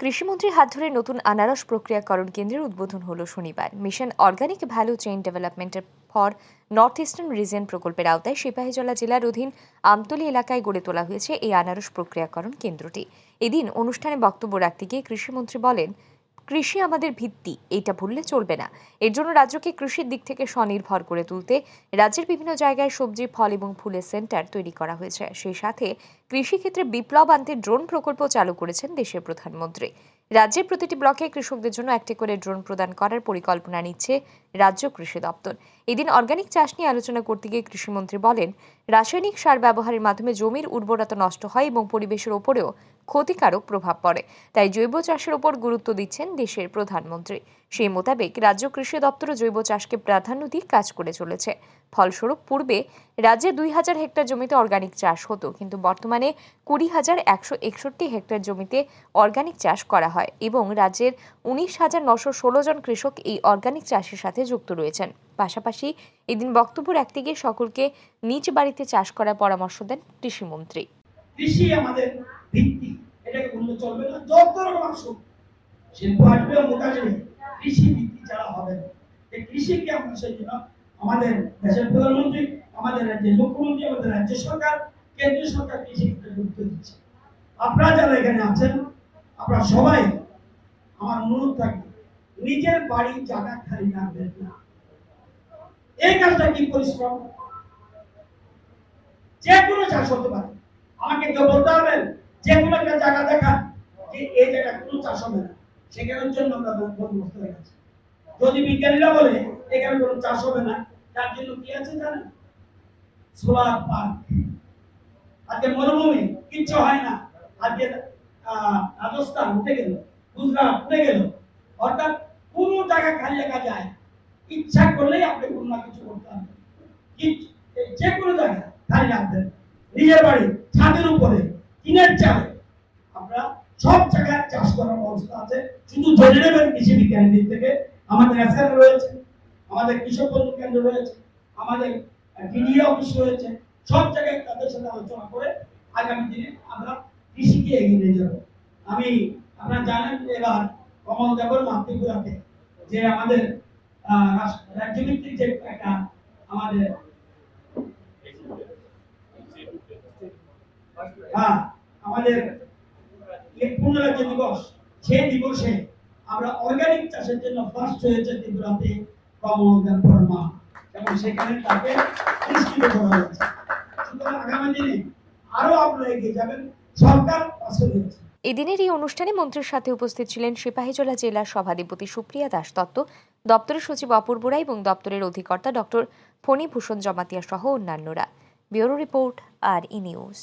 কৃষিমন্ত্রীর হাত ধরে নতুন আনারস প্রক্রিয়াকরণ কেন্দ্রের উদ্বোধন হলো শনিবার। মিশন অর্গানিক ভ্যালু চেইন ডেভেলপমেন্টের ফর নর্থ ইস্টার্ন রিজিয়ন প্রকল্পের আওতায় সিপাহীজলা জেলার অধীন আমতলি এলাকায় গড়ে তোলা হয়েছে এই আনারস প্রক্রিয়াকরণ কেন্দ্রটি। এদিন অনুষ্ঠানে বক্তব্য রাখতে গিয়ে কৃষিমন্ত্রী বলেন কৃষি আমাদের ভিত্তি, এইটা ভুললে চলবে না। এর জন্য রাজ্যকে কৃষির দিক থেকে স্বনির্ভর করে তুলতে রাজ্যের বিভিন্ন জায়গায় সবজি, ফল এবং ফুলের সেন্টার তৈরি করা হয়েছে। সেই সাথে কৃষিক্ষেত্রে বিপ্লব আনতে ড্রোন প্রকল্প চালু করেছেন দেশের প্রধানমন্ত্রী। রাজ্যের প্রতিটি ব্লকে কৃষকদের জন্য একটি করে ড্রোন প্রদান করার পরিকল্পনা নিচ্ছে রাজ্য কৃষি দপ্তর। এদিন অর্গানিক চাষ নিয়ে আলোচনা করতে গিয়ে কৃষিমন্ত্রী বলেন, রাসায়নিক সার ব্যবহারের মাধ্যমে জমির উর্বরতা নষ্ট হয় এবং পরিবেশের ওপরেও ক্ষতিকারক প্রভাব পড়ে। তাই জৈব চাষের ওপর গুরুত্ব দিচ্ছেন দেশের প্রধানমন্ত্রী। সেই মোতাবেক রাজ্য কৃষি দপ্তর জৈব চাষকে প্রাধান্য দিয়ে কাজ করে চলেছে। ফলস্বরূপ, পূর্বে রাজ্যে দুই হাজার হেক্টর জমিতে অর্গানিক চাষ হতো, কিন্তু বর্তমানে কুড়ি হাজার একশো একষট্টি হেক্টর জমিতে অর্গানিক চাষ করা হয় এবং রাজ্যের উনিশ হাজার নশো ষোলো জন কৃষক এই অর্গানিক চাষের সাথে যুক্ত রয়েছেন। পাশাপাশি এদিন বক্তব্য রাখতে গিয়ে সকলকে নিজ বাড়িতে চাষ করার পরামর্শ দেন কৃষিমন্ত্রী। কৃষি আমাদের ভিত্তি এটাকে বললে চলবে না যত রকম আসুক শিল্প আসবে অমুক আসবে কৃষি ভিত্তি ছাড়া হবে না। এই কৃষিকে আমরা জন্য আমাদের দেশের প্রধানমন্ত্রী, আমাদের রাজ্যের মুখ্যমন্ত্রী, আমাদের রাজ্য সরকার, কেন্দ্রীয় সরকার কৃষি ক্ষেত্রে গুরুত্ব দিচ্ছে। আপনারা যারা এখানে আছেন, আপনারা সবাই আমার অনুরোধ থাকবে, নিজের বাড়ির জায়গা খালি রাখবেন না। এই কাজটা কি পরিশ্রম? যে কোনো চাষ হতে পারে। আমাকে কেউ বলতে পারবেন যে কোনো একটা জায়গা দেখান যে এই জায়গা কোনো চাষ হবে না, সেখানের জন্য আমরা বন্দোবস্ত রেখেছি। যদি বিজ্ঞানীরা বলে, এখানে কোনো চাষ হবে না তার জন্য কি আছে জানেন? সোলার পার্ক আজকে মরুভূমি, কিচ্ছু হয় না। আজকে রাজস্থান উঠে গেল, গুজরাট উঠে গেল। অর্থাৎ কোনো জায়গা খালি রাখা যায়। ইচ্ছা করলেই আপনি কোনো না কিছু করতে পারবেন। যে কোনো জায়গা খালি রাখবেন। নিজের বাড়ি, ছাদের উপরে। টিনের চালে আমরা সব জায়গায় চাষ করার ব্যবস্থা আছে। শুধু জেনে নেবেন কৃষি বিজ্ঞানের দিক থেকে আমাদের এসআর রয়েছে, আমাদের কৃষক বন্ধু কেন্দ্র রয়েছে, আমাদের ডিডিএ অফিস রয়েছে। সব জায়গায় তাদের সাথে আলোচনা করে আগামী দিনে আমরা কৃষিকে এগিয়ে নিয়ে যাব। আমি, আপনারা জানেন এবার কমল দেবর মাতৃপুরাতে যে আমাদের রাজ্যভিত্তিক যে একটা আমাদের হ্যাঁ। আমাদের পুনরাজ্য দিবস, সেই দিবসে আমরা অর্গানিক চাষের জন্য ফার্স্ট হয়েছে ত্রিপুরাতে কমল দেবর মা এবং সেখানে তাকে পুরস্কৃত করা হয়েছে। সুতরাং আগামী দিনে আরও আপনারা এগিয়ে যাবেন। সরকার পাশে রয়েছে। এদিনের এই অনুষ্ঠানে মন্ত্রীর সাথে উপস্থিত ছিলেন সিপাহীজলা জেলার সভাধিপতি সুপ্রিয়া দাস দত্ত, দপ্তরের সচিব অপূর্ব রায় এবং দপ্তরের অধিকর্তা ডক্টর ফণীভূষণ জমাতিয়া সহ অন্যান্যরা। ব্যুরো রিপোর্ট আর ই নিউজ।